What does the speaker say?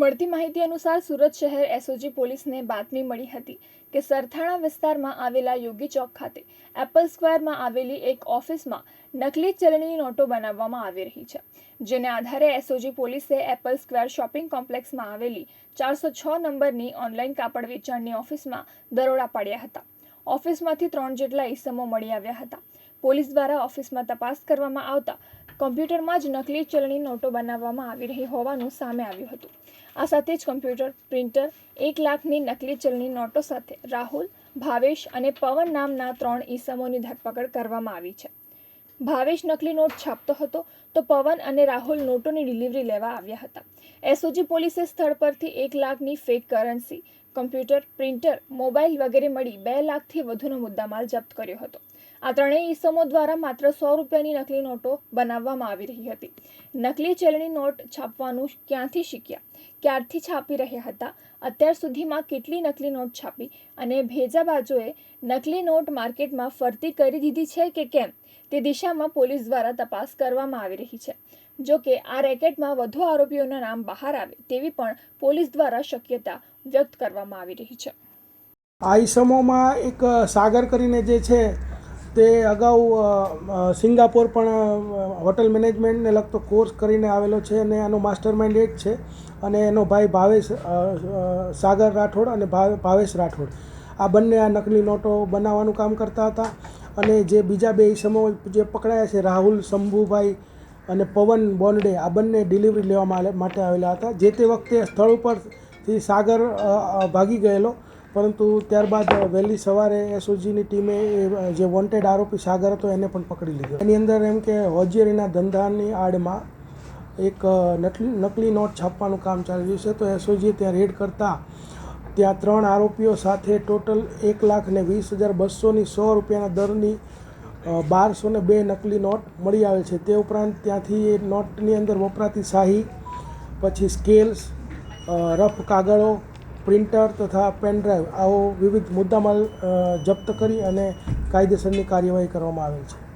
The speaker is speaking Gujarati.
મળતી માહિતી અનુસાર સુરત શહેર એસઓજી પોલીસને બાતમી મળી હતી કે સરથાણા વિસ્તારમાં આવેલા યોગી ચોક ખાતે એપલ સ્ક્વેરમાં આવેલી એક ઓફિસમાં નકલી ચલણી નોટો બનાવવામાં આવી રહી છે, જેને આધારે એસઓજી પોલીસે એપલ સ્ક્વેર શોપિંગ કોમ્પ્લેક્સમાં આવેલી ચારસો છ નંબરની ઓનલાઈન કાપડ વેચાણની ઓફિસમાં દરોડા પાડ્યા હતા. ઓફિસમાંથી ત્રણ જેટલા ઈસમો મળી આવ્યા હતા. પોલીસ દ્વારા ઓફિસમાં તપાસ કરવામાં આવતા કોમ્પ્યુટરમાં જ નકલી ચલણી નોટો બનાવવામાં આવી રહી હોવાનું સામે આવ્યું હતું. આ સાથે જ કોમ્પ્યુટર પ્રિન્ટર એક લાખની નકલી ચલણી નોટો સાથે રાહુલ, ભાવેશ અને પવન નામના ત્રણ ઈસમોની ધરપકડ કરવામાં આવી છે. ભાવેશ નકલી નોટ છાપતો હતો તો પવન અને રાહુલ નોટોની ડિલિવરી લેવા આવ્યા હતા. એસઓજી પોલીસે સ્થળ પરથી એક લાખની fake currency computer, printer, mobile વગેરે મળી બે લાખથી વધુનો મુદ્દામાલ જપ્ત કર્યો હતો. આ ત્રણેય ઈસમો દ્વારા માત્ર સો રૂપિયાની નકલી નોટો બનાવવામાં આવી રહી હતી. નકલી ચલણી નોટ છાપવાનું ક્યાંથી શીખ્યા? ક્યારથી છાપી રહ્યા હતા? અત્યાર સુધીમાં કેટલી નકલી નોટ છાપી અને ભેજા બાજુએ નકલી નોટ માર્કેટમાં ફરતી કરી દીધી છે કે કેમ? તે દિશામાં પોલીસ દ્વારા તપાસ કરવામાં આવી રહી છે. જો કે આ રેકેટમાં વધુ આરોપીઓના નામ બહાર આવે તેવી પણ પોલીસ દ્વારા શક્યતા વ્યક્ત કરવામાં આવી રહી છે. આ ઈસમોમાં એક સાગર કરીને જે છે તે અગાઉ સિંગાપોર પણ હોટલ મેનેજમેન્ટને લગતો કોર્સ કરીને આવેલો છે અને આનો માસ્ટર માઇન્ડ એ છે અને એનો ભાઈ ભાવેશ સાગર રાઠોડ અને ભાવે, ભાવેશ રાઠોડ. આ બંને આ નકલી નોટો બનાવવાનું કામ કરતા હતા અને જે બીજા બે ઈસમો જે પકડાયા છે, રાહુલ, શંભુભાઈ અને પવન બોન્ડે આ બંને ડિલિવરી લેવા માટે આવેલા હતા. જે તે વખતે સ્થળ ઉપરથી સાગર ભાગી ગયેલો. પરંતુ ત્યારબાદ વહેલી સવારે એસઓજીની ટીમે જે વોન્ટેડ આરોપી સાગર હતો એને પણ પકડી લીધો. એની અંદર એમ કે હોજિયરીના ધંધાની આડમાં એક નકલી નકલી નોટ છાપવાનું કામ ચાલી રહ્યું છે. તો એસઓજીએ ત્યાં રેડ કરતાં ત્યાં ત્રણ આરોપીઓ સાથે ટોટલ એક લાખ ને વીસ હજાર બસોની સો રૂપિયાના દરની બારસો ને બે નકલી નોટ મળી આવે છે. તે ઉપરાંત ત્યાંથી એ નોટની અંદર વપરાતી શાહી, પછી સ્કેલ્સ રફ કાગળો, પ્રિન્ટર તથા પેનડ્રાઈવ આવો વિવિધ મુદ્દામાલ જપ્ત કરી અને કાયદેસરની કાર્યવાહી કરવામાં આવેલ છે.